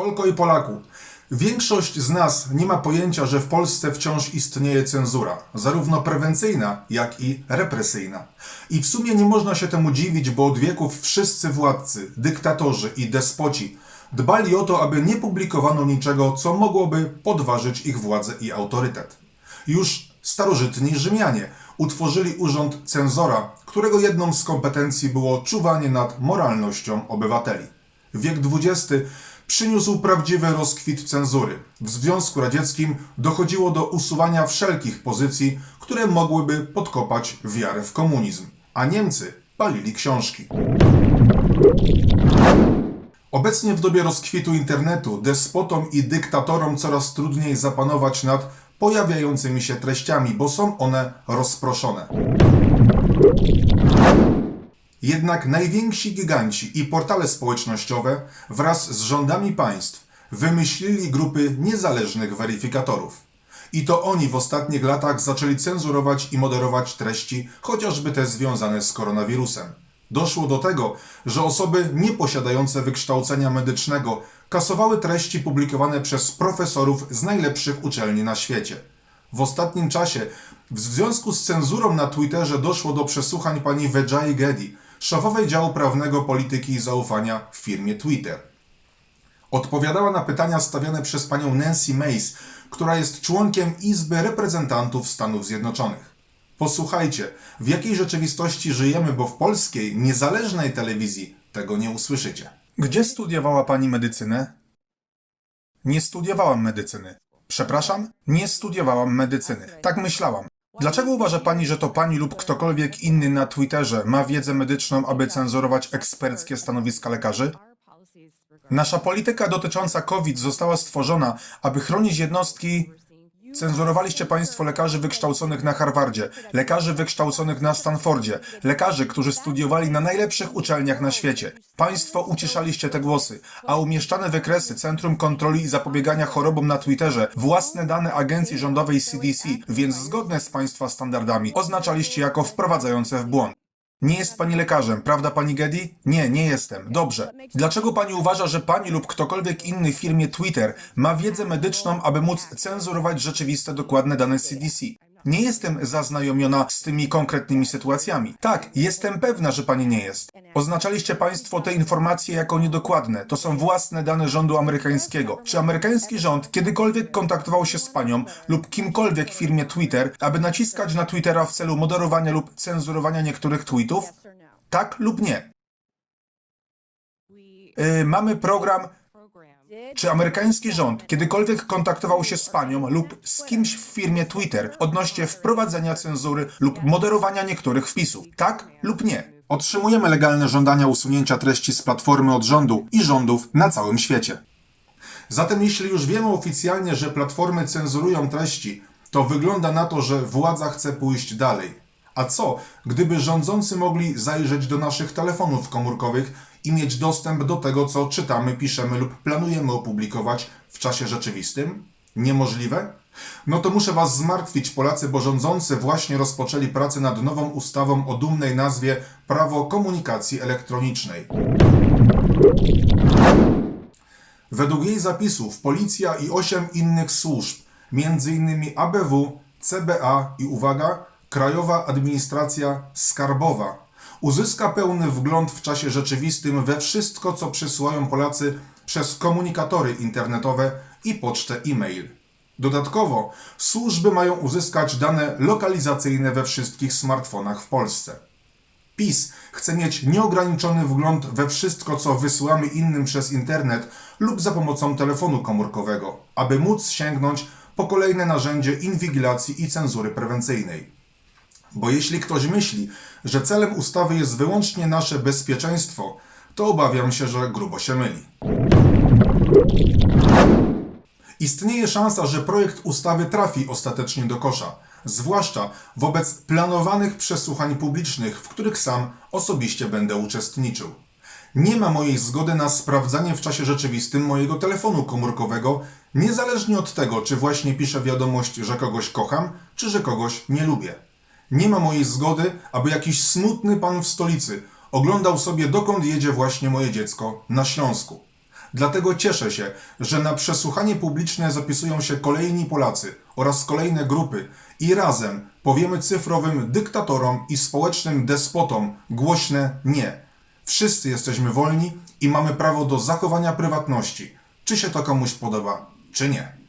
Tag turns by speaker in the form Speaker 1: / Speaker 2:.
Speaker 1: Polko i Polaku, większość z nas nie ma pojęcia, że w Polsce wciąż istnieje cenzura, zarówno prewencyjna, jak i represyjna. I w sumie nie można się temu dziwić, bo od wieków wszyscy władcy, dyktatorzy i despoci dbali o to, aby nie publikowano niczego, co mogłoby podważyć ich władzę i autorytet. Już starożytni Rzymianie utworzyli urząd cenzora, którego jedną z kompetencji było czuwanie nad moralnością obywateli. Wiek XX przyniósł prawdziwy rozkwit cenzury. W Związku Radzieckim dochodziło do usuwania wszelkich pozycji, które mogłyby podkopać wiarę w komunizm, a Niemcy palili książki. Obecnie w dobie rozkwitu internetu despotom i dyktatorom coraz trudniej zapanować nad pojawiającymi się treściami, bo są one rozproszone. Jednak najwięksi giganci i portale społecznościowe wraz z rządami państw wymyślili grupy niezależnych weryfikatorów. I to oni w ostatnich latach zaczęli cenzurować i moderować treści, chociażby te związane z koronawirusem. Doszło do tego, że osoby nieposiadające wykształcenia medycznego kasowały treści publikowane przez profesorów z najlepszych uczelni na świecie. W ostatnim czasie, w związku z cenzurą na Twitterze, doszło do przesłuchań pani Vijay Gedi, szefowej działu prawnego polityki i zaufania w firmie Twitter. Odpowiadała na pytania stawiane przez panią Nancy Mace, która jest członkiem Izby Reprezentantów Stanów Zjednoczonych. Posłuchajcie, w jakiej rzeczywistości żyjemy, bo w polskiej, niezależnej telewizji tego nie usłyszycie. Gdzie studiowała pani medycynę? Nie studiowałam medycyny. Przepraszam? Nie studiowałam medycyny. Tak myślałam. Dlaczego uważa pani, że to pani lub ktokolwiek inny na Twitterze ma wiedzę medyczną, aby cenzurować eksperckie stanowiska lekarzy? Nasza polityka dotycząca COVID została stworzona, aby chronić jednostki. Cenzurowaliście państwo lekarzy wykształconych na Harvardzie, lekarzy wykształconych na Stanfordzie, lekarzy, którzy studiowali na najlepszych uczelniach na świecie. Państwo uciszaliście te głosy, a umieszczane wykresy Centrum Kontroli i Zapobiegania Chorobom na Twitterze, własne dane agencji rządowej CDC, więc zgodne z państwa standardami, oznaczaliście jako wprowadzające w błąd. Nie jest pani lekarzem, prawda pani Gedi? Nie, nie jestem. Dobrze. Dlaczego pani uważa, że pani lub ktokolwiek inny w firmie Twitter ma wiedzę medyczną, aby móc cenzurować rzeczywiste, dokładne dane CDC? Nie jestem zaznajomiona z tymi konkretnymi sytuacjami. Tak, jestem pewna, że pani nie jest. Oznaczaliście państwo te informacje jako niedokładne. To są własne dane rządu amerykańskiego. Czy amerykański rząd kiedykolwiek kontaktował się z panią lub kimkolwiek w firmie Twitter, aby naciskać na Twittera w celu moderowania lub cenzurowania niektórych tweetów? Tak lub nie? Yy, mamy program czy amerykański rząd kiedykolwiek kontaktował się z panią lub z kimś w firmie Twitter odnośnie wprowadzenia cenzury lub moderowania niektórych wpisów? Tak lub nie? Otrzymujemy legalne żądania usunięcia treści z platformy od rządu i rządów na całym świecie. Zatem jeśli już wiemy oficjalnie, że platformy cenzurują treści, to wygląda na to, że władza chce pójść dalej. A co, gdyby rządzący mogli zajrzeć do naszych telefonów komórkowych i mieć dostęp do tego, co czytamy, piszemy lub planujemy opublikować w czasie rzeczywistym? Niemożliwe? No to muszę Was zmartwić, Polacy, bo rządzący właśnie rozpoczęli pracę nad nową ustawą o dumnej nazwie Prawo Komunikacji Elektronicznej. Według jej zapisów policja i osiem innych służb, m.in. ABW, CBA i uwaga, Krajowa Administracja Skarbowa, uzyska pełny wgląd w czasie rzeczywistym we wszystko, co przysyłają Polacy przez komunikatory internetowe i pocztę e-mail. Dodatkowo służby mają uzyskać dane lokalizacyjne we wszystkich smartfonach w Polsce. PiS chce mieć nieograniczony wgląd we wszystko, co wysyłamy innym przez internet lub za pomocą telefonu komórkowego, aby móc sięgnąć po kolejne narzędzie inwigilacji i cenzury prewencyjnej. Bo jeśli ktoś myśli, że celem ustawy jest wyłącznie nasze bezpieczeństwo, to obawiam się, że grubo się myli. Istnieje szansa, że projekt ustawy trafi ostatecznie do kosza, zwłaszcza wobec planowanych przesłuchań publicznych, w których sam osobiście będę uczestniczył. Nie ma mojej zgody na sprawdzanie w czasie rzeczywistym mojego telefonu komórkowego, niezależnie od tego, czy właśnie piszę wiadomość, że kogoś kocham, czy że kogoś nie lubię. Nie ma mojej zgody, aby jakiś smutny pan w stolicy oglądał sobie, dokąd jedzie właśnie moje dziecko na Śląsku. Dlatego cieszę się, że na przesłuchanie publiczne zapisują się kolejni Polacy oraz kolejne grupy i razem powiemy cyfrowym dyktatorom i społecznym despotom głośne nie. Wszyscy jesteśmy wolni i mamy prawo do zachowania prywatności, czy się to komuś podoba, czy nie.